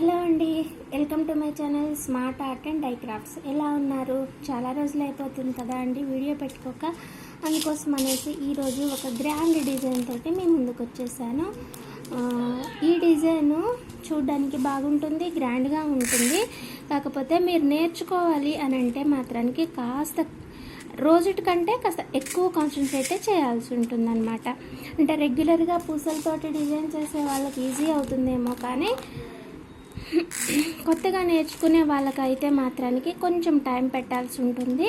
Hello అండి welcome to my channel smart art and dye crafts. ఎలా ఉన్నారు? చాలా రోజులు అయిపోతుంది కదా అండి వీడియో పెట్టుకోక? అందుకోసం అనేసి ఈరోజు ఒక గ్రాండ్ డిజైన్ తోటి మేము ముందుకు వచ్చేసాను. ఈ డిజైన్ చూడడానికి బాగుంటుంది గ్రాండ్గా ఉంటుంది. కాకపోతే మీరు నేర్చుకోవాలి అని అంటే మాత్రానికి కాస్త రోజుటి కంటే కాస్త ఎక్కువ కాన్సన్ట్రేట్ చేయాల్సి ఉంటుందన్నమాట. అంటే రెగ్యులర్గా పూసలతోటి డిజైన్ చేసే వాళ్ళకి ఈజీ అవుతుందేమో కానీ కొత్తగా నేర్చుకునే వాళ్ళకైతే మాత్రానికి కొంచెం టైం పెట్టాల్సి ఉంటుంది.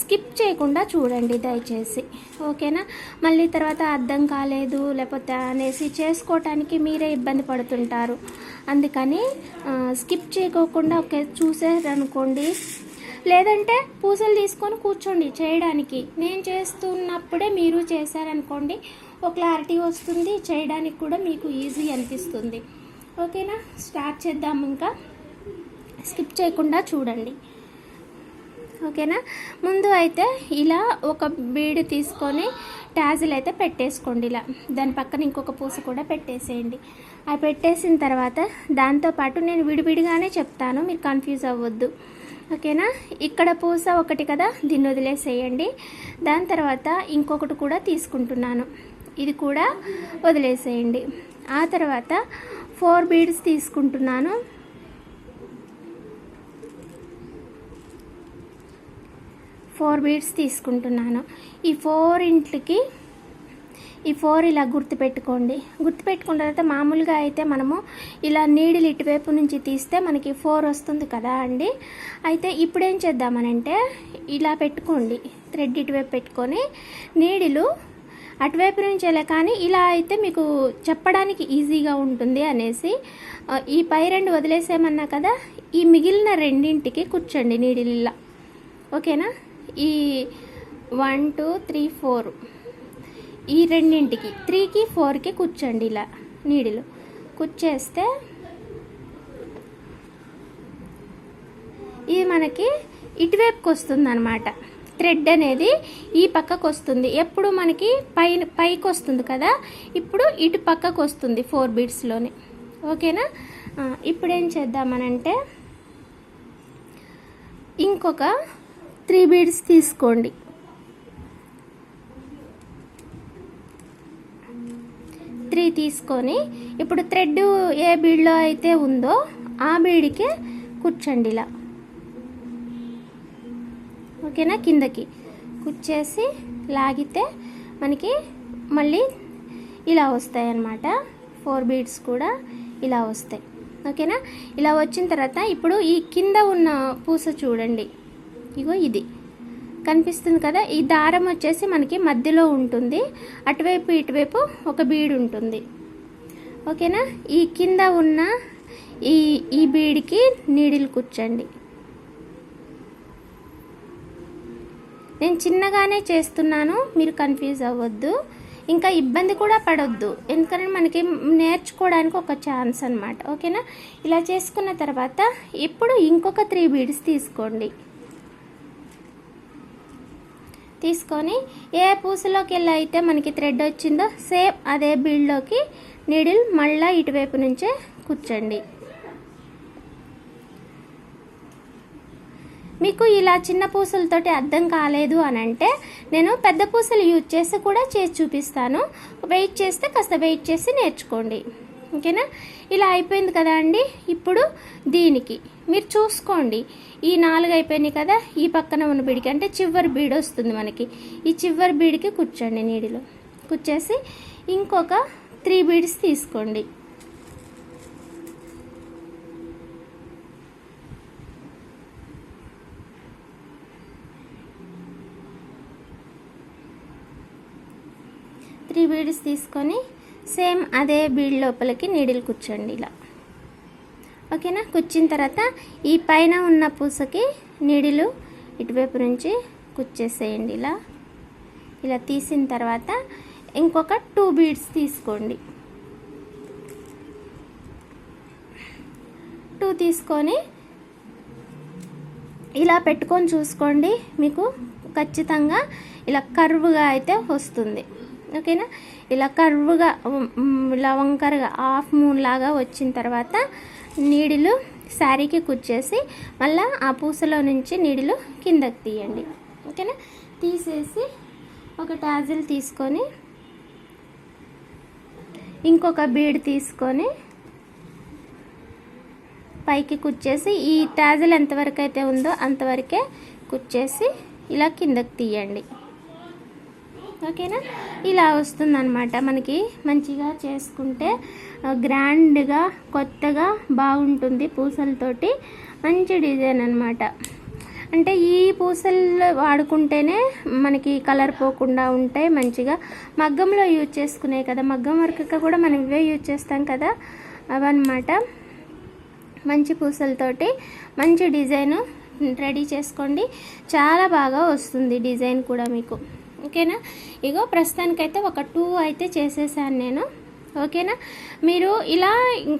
స్కిప్ చేయకుండా చూడండి దయచేసి. ఓకేనా? మళ్ళీ తర్వాత అర్థం కాలేదు లేకపోతే అనేసి చేసుకోవటానికి మీరే ఇబ్బంది పడుతుంటారు. అందుకని స్కిప్ చేయకోకుండా ఒకే చూసారనుకోండి. లేదంటే పూసలు తీసుకొని కూర్చోండి చేయడానికి. నేను చేస్తున్నప్పుడే మీరు చేశారనుకోండి ఒక క్లారిటీ వస్తుంది చేయడానికి కూడా మీకు ఈజీ అనిపిస్తుంది. ఓకేనా? స్టార్ట్ చేద్దాం ఇంకా. స్కిప్ చేయకుండా చూడండి. ఓకేనా? ముందు అయితే ఇలా ఒక బీడు తీసుకొని ట్యాజిల్ అయితే పెట్టేసుకోండి ఇలా. దాని పక్కన ఇంకొక పూస కూడా పెట్టేసేయండి. అవి పెట్టేసిన తర్వాత దాంతోపాటు నేను విడివిడిగానే చెప్తాను మీరు కన్ఫ్యూజ్ అవ్వద్దు. ఓకేనా? ఇక్కడ పూస ఒకటి కదా దీన్ని వదిలేసేయండి. దాని తర్వాత ఇంకొకటి కూడా తీసుకుంటున్నాను. ఇది కూడా వదిలేసేయండి. ఆ తర్వాత ఫోర్ బీడ్స్ తీసుకుంటున్నాను. ఫోర్ బీడ్స్ తీసుకుంటున్నాను. ఈ ఫోర్ ఇంట్లకి ఈ ఫోర్ ఇలా గుర్తుపెట్టుకోండి. గుర్తుపెట్టుకున్న తర్వాత మామూలుగా అయితే మనము ఇలా నీడిల్ ఇటువైపు నుంచి తీస్తే మనకి ఫోర్ వస్తుంది కదా అండి. అయితే ఇప్పుడు ఏం చేద్దామనంటే ఇలా పెట్టుకోండి. థ్రెడ్ ఇటువైపు పెట్టుకొని నీడిలు అటువైపు నుంచి వెళ్ళే కానీ ఇలా అయితే మీకు చెప్పడానికి ఈజీగా ఉంటుంది అనేసి ఈ పై రెండు వదిలేసేమన్నా కదా ఈ మిగిలిన రెండింటికి కూర్చోండి నీడిల్ ఓకేనా? ఈ వన్ టూ త్రీ ఫోర్. ఈ రెండింటికి త్రీకి ఫోర్కి కూర్చోండి ఇలా నీడిలు. కూర్చేస్తే ఇది మనకి ఇటువైపుకి వస్తుంది అనమాట థ్రెడ్ అనేది ఈ పక్కకు వస్తుంది. ఎప్పుడు మనకి పై పైకి వస్తుంది కదా? ఇప్పుడు ఇటు పక్కకు వస్తుంది ఫోర్ బీడ్స్లోనే ఓకేనా? ఇప్పుడు ఏం చేద్దామనంటే ఇంకొక త్రీ బీడ్స్ తీసుకోండి. త్రీ తీసుకొని ఇప్పుడు థ్రెడ్ ఏ బీడ్లో అయితే ఉందో ఆ బీడికే కూర్చోండి ఇలా. ఓకేనా? కిందకి కుచ్చేసి లాగితే మనకి మళ్ళీ ఇలా వస్తాయి అన్నమాట ఫోర్ బీడ్స్ కూడా ఇలా వస్తాయి. ఓకేనా? ఇలా వచ్చిన తర్వాత ఇప్పుడు ఈ కింద ఉన్న పూస చూడండి. ఇగో ఇది. కనిపిస్తుంది కదా? ఈ దారం వచ్చేసి మనకి మధ్యలో ఉంటుంది. అటువైపు ఇటువైపు ఒక బీడ్ ఉంటుంది. ఓకేనా? ఈ కింద ఉన్న ఈ ఈ బీడ్కి నీడిల్ కూర్చోండి. నేను చిన్నగానే చేస్తున్నాను మీరు కన్ఫ్యూజ్ అవ్వద్దు. ఇంకా ఇబ్బంది కూడా పడొద్దు. ఎందుకంటే మనకి నేర్చుకోవడానికి ఒక ఛాన్స్ అనమాట ఓకేనా? ఇలా చేసుకున్న తర్వాత ఇప్పుడు ఇంకొక త్రీ బీడ్స్ తీసుకోండి. తీసుకొని ఏ పూసలోకి వెళ్ళి అయితే మనకి థ్రెడ్ వచ్చిందో సేమ్ అదే బీడ్లోకి నీడిల్ మళ్ళీ ఇటువైపు నుంచే కూర్చోండి మీకు ఇలా చిన్న పూసలతోటి అర్థం కాలేదు అని అంటే నేను పెద్ద పూసలు యూజ్ చేసి కూడా చేసి చూపిస్తాను. వెయిట్ చేస్తే కాస్త వెయిట్ చేసి నేర్చుకోండి. ఓకేనా? ఇలా అయిపోయింది కదా అండి. ఇప్పుడు దీనికి మీరు చూసుకోండి. ఈ నాలుగు అయిపోయినాయి కదా ఈ పక్కన ఉన్న బీడికి అంటే చివరి బీడ్ వస్తుంది మనకి. ఈ చివరి బీడికి కూర్చోండి నీడిలో. కూర్చేసి ఇంకొక త్రీ బీడ్స్ తీసుకోండి త్రీ బీడ్స్ తీసుకొని సేమ్ అదే బీడ్ లోపలికి నీడిల్ కూర్చోండి ఇలా. ఓకేనా? కుచ్చిన తర్వాత ఈ పైన ఉన్న పూసకి నీడిలు ఇటువైపు నుంచి కుచ్చేసేయండి ఇలా. ఇలా తీసిన తర్వాత ఇంకొక టూ బీడ్స్ తీసుకోండి. టూ తీసుకొని ఇలా పెట్టుకొని చూసుకోండి. మీకు ఖచ్చితంగా ఇలా కర్వ్గా అయితే వస్తుంది. ఓకేనా? ఇలా కర్వ్గా ఇలా వంకరగా హాఫ్ మూన్ లాగా వచ్చిన తర్వాత నీడిలు శారీకి కుచ్చేసి మళ్ళీ ఆ పూసలో నుంచి నీడిలు కిందకి తీయండి. ఓకేనా? తీసేసి ఒక టాజిల్ తీసుకొని ఇంకొక బీడ్ తీసుకొని పైకి కుచ్చేసి ఈ టాజిల్ ఎంతవరకు అయితే ఉందో అంతవరకే కుచ్చేసి ఇలా కిందకి తీయండి. ఓకేనా? ఇలా వస్తుందన్నమాట. మనకి మంచిగా చేసుకుంటే గ్రాండ్గా కొత్తగా బాగుంటుంది పూసలతోటి. మంచి డిజైన్ అనమాట అంటే ఈ పూసలు వాడుకుంటేనే మనకి కలర్ పోకుండా ఉంటాయి మంచిగా. మగ్గంలో యూజ్ చేసుకునే కదా మగ్గం వర్క్ కూడా మనం ఇవే యూజ్ చేస్తాం కదా అవన్నమాట. మంచి పూసలతోటి మంచి డిజైను రెడీ చేసుకోండి. చాలా బాగా వస్తుంది డిజైన్ కూడా మీకు. ఓకేనా? ఇగో ప్రస్తుతానికైతే ఒక టూ అయితే చేసేసాను నేను. ఓకేనా? మీరు ఇలా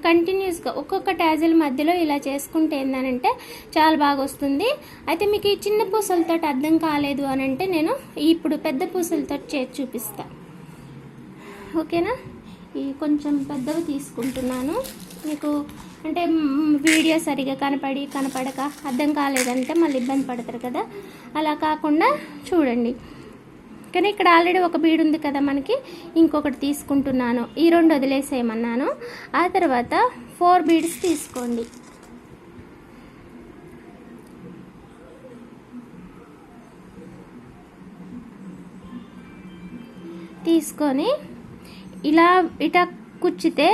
కంటిన్యూస్గా ఒక్కొక్క ట్యాజిల్ మధ్యలో ఇలా చేసుకుంటే ఏంటనంటే చాలా బాగా వస్తుంది అయితే మీకు ఈ చిన్న పూసలతో అర్థం కాలేదు అని అంటే నేను ఇప్పుడు పెద్ద పూసలతో చేసి చూపిస్తా. ఓకేనా? ఈ కొంచెం పెద్దవి తీసుకుంటున్నాను. మీకు అంటే వీడియో సరిగా కనపడి కనపడక అర్థం కాలేదంటే మళ్ళీ ఇబ్బంది పడతారు కదా? అలా కాకుండా చూడండి. కానీ ఇక్కడ ఆల్రెడీ ఒక బీడ్ ఉంది కదా మనకి ఇంకొకటి తీసుకుంటున్నాను. ఈ రెండు వదిలేసేయమన్నాను. ఆ తర్వాత ఫోర్ బీడ్స్ తీసుకోండి. తీసుకొని ఇలా ఇట కుచ్చితే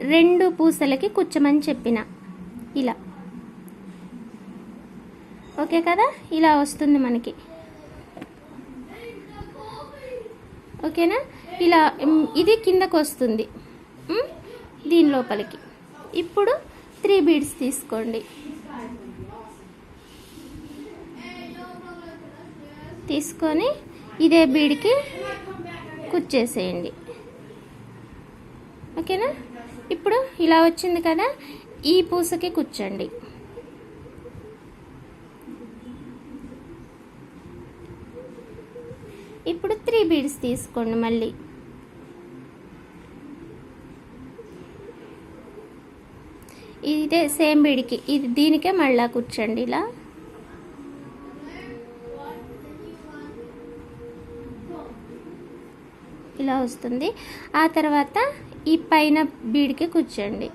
రెండు పూసలకి కుచ్చమని చెప్పిన. ఇలా. ఓకే కదా? ఇలా వస్తుంది మనకి. ఓకేనా? ఇలా ఇది కిందకు వస్తుంది దీని లోపలికి. ఇప్పుడు త్రీ బీడ్స్ తీసుకోండి. తీసుకొని ఇదే బీడ్కి కుచ్చేసేయండి. ఓకేనా? ఇప్పుడు ఇలా వచ్చింది కదా ఈ పూసకి కుచ్చండి. ఇప్పుడు త్రీ బీడ్స్ తీసుకోండి మళ్ళీ. ఇదే సేమ్ బీడికి. ఇది దీనికే మళ్ళా కూర్చోండి ఇలా. ఇలా వస్తుంది. ఆ తర్వాత ఈ పైన బీడికి కూర్చోండి.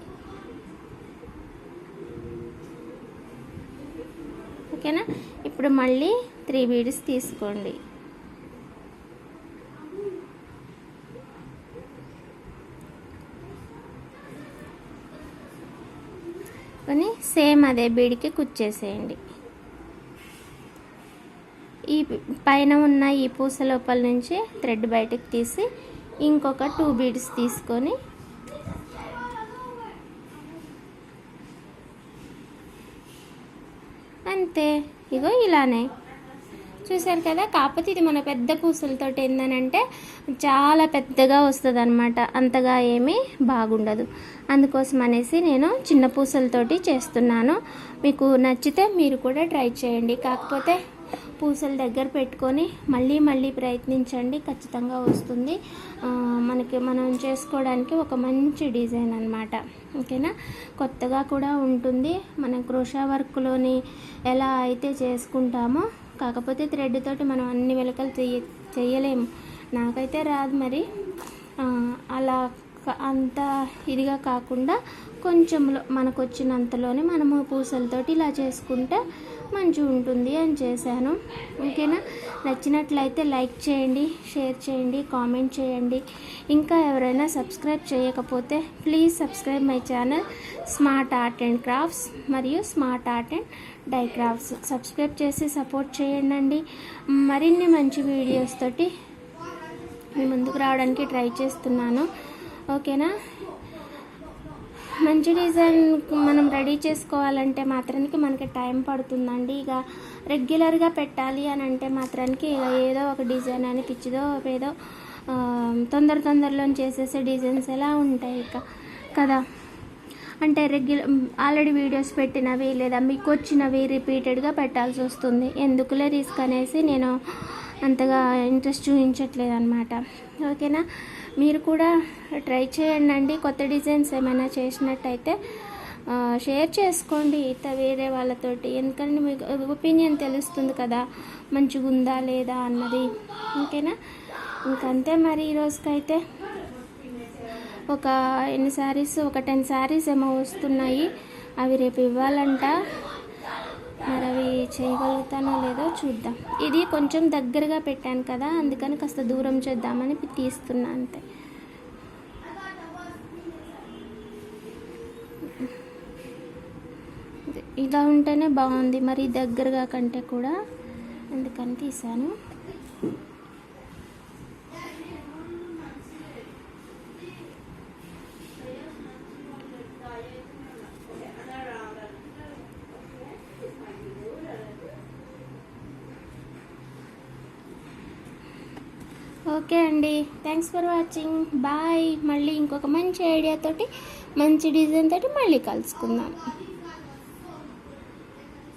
ఓకేనా? ఇప్పుడు మళ్ళీ త్రీ బీడ్స్ తీసుకోండి. కొని సేమ్ అదే బీడ్కి కుచ్చేసేయండి. ఈ పైన ఉన్న ఈ పూస లోపల నుంచి థ్రెడ్ బయటకు తీసి ఇంకొక టూ బీడ్స్ తీసుకొని అంతే. ఇగో ఇలానే. చూసారు కదా? కాకపోతే ఇది మన పెద్ద పూసలతో ఏందనంటే చాలా పెద్దగా వస్తుంది అనమాట అంతగా ఏమీ బాగుండదు. అందుకోసం అనేసి నేను చిన్న పూసలతోటి చేస్తున్నాను. మీకు నచ్చితే మీరు కూడా ట్రై చేయండి. కాకపోతే పూసల దగ్గర పెట్టుకొని మళ్ళీ మళ్ళీ ప్రయత్నించండి. ఖచ్చితంగా వస్తుంది. మనకి మనం చేసుకోవడానికి ఒక మంచి డిజైన్ అనమాట ఓకేనా? కొత్తగా కూడా ఉంటుంది. మన క్రోషా వర్క్లోని ఎలా అయితే చేసుకుంటామో కాకపోతే థ్రెడ్ తోటి మనం అన్ని వెలకలు చెయ్య చెయ్యలేము. నాకైతే రాదు మరి. అలా అంత ఇదిగా కాకుండా కొంచెంలో మనకు వచ్చినంతలోనే మనము పూసలతోటి ఇలా చేసుకుంటే మంచిగా ఉంటుంది అని చేశాను. ఓకేనా? నచ్చినట్లయితే లైక్ చేయండి షేర్ చేయండి కామెంట్ చేయండి. ఇంకా ఎవరైనా సబ్స్క్రైబ్ చేయకపోతే please subscribe my channel smart art and crafts మరియు smart art and dye crafts. Subscribe చేసి సపోర్ట్ చేయండి అండి మరిన్ని మంచి వీడియోస్ తోటి మీ ముందుకు రావడానికి ట్రై చేస్తున్నాను. ఓకేనా? మంచి డిజైన్ మనం రెడీ చేసుకోవాలంటే మాత్రానికి మనకి టైం పడుతుందండి. ఇక రెగ్యులర్గా పెట్టాలి అని అంటే మాత్రానికి ఇక ఏదో ఒక డిజైన్ అని పిచ్చిదో ఏదో తొందర తొందరలో చేసేసే డిజైన్స్ ఎలా ఉంటాయి ఇక కదా? అంటే రెగ్యులర్ ఆల్రెడీ వీడియోస్ పెట్టినవి లేదా మీకు వచ్చినవి రిపీటెడ్గా పెట్టాల్సి వస్తుంది. ఎందుకులే రిస్క్ అనేసి నేను అంతగా ఇంట్రెస్ట్ చూపించట్లేదు అనమాట ఓకేనా? మీరు కూడా ట్రై చేయండి. అండి కొత్త డిజైన్స్ ఏమైనా చేసినట్టయితే షేర్ చేసుకోండి. ఇత వేరే వాళ్ళతోటి. ఎందుకంటే మీకు ఒపీనియన్ తెలుస్తుంది కదా మంచిగా ఉందా లేదా అన్నది. ఓకేనా? ఇంకంతే మరి ఈరోజుకైతే ఒక ఎన్ని శారీస్ ఒక టెన్ శారీస్ ఏమో వస్తున్నాయి. అవి రేపు ఇవ్వాలంట. మరి అవి చేయగలుగుతానో లేదో చూద్దాం. ఇది కొంచెం దగ్గరగా పెట్టాను కదా అందుకని కాస్త దూరం చేద్దామని తీస్తున్నా అంతే. ఇలా ఉంటేనే బాగుంది మరి దగ్గరగా కంటే కూడా. అందుకని తీసాను ఓకే అండి. థ్యాంక్స్ ఫర్ వాచింగ్ బాయ్ మళ్ళీ ఇంకొక మంచి ఐడియాతోటి మంచి డిజైన్ తోటి మళ్ళీ కలుసుకుందాం.